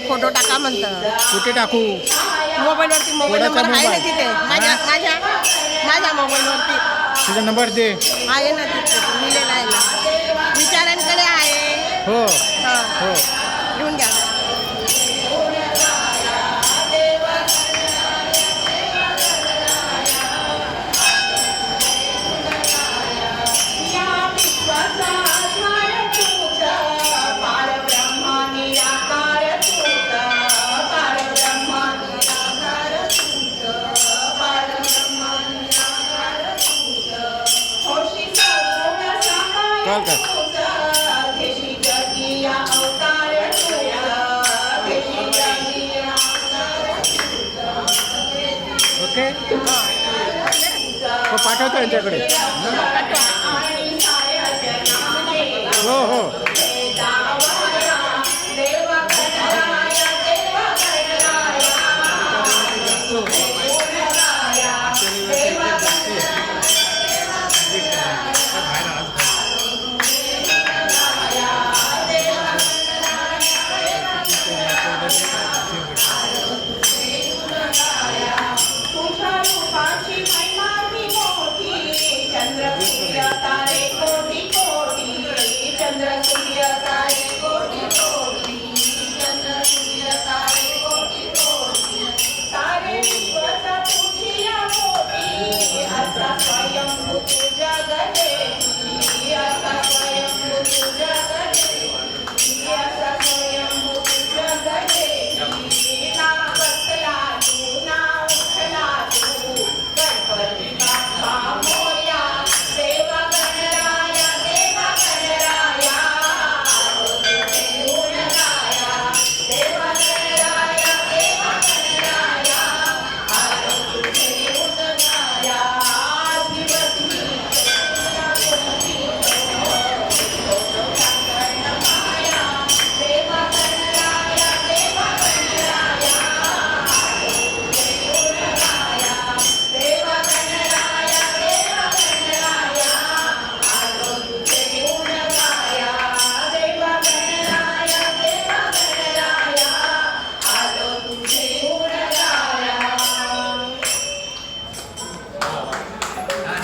का म्हणतं. कुठे टाकू? मोबाईलवरती मोबाईल कोणाचा नंबर आहे ना मोबाईल? तिथे. माझ्या माझ्या माझ्या मोबाईलवरती. तुझा नंबर दे. आहे ना तिथे. लिहिलेला आहे ना. विचारांकडे आहे. हो. हां. हो. लिहून घ्या कळ ओके? हो पाठवतो यांच्याकडे. हो हो.